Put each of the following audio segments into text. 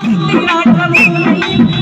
ติดรอดกระลุย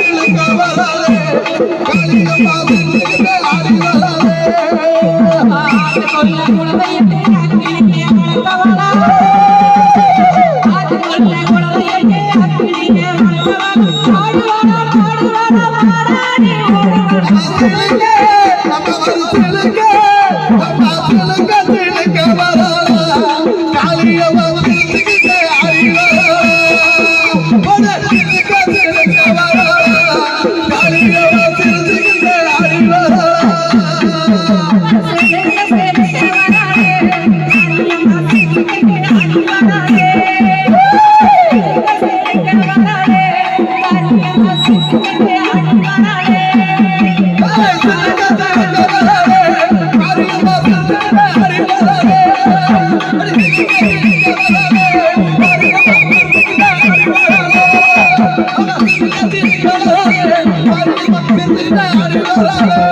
நம்ம வந்து தெலுங்கு நம்ம தெலுங்கு Medina, Medina, Medina,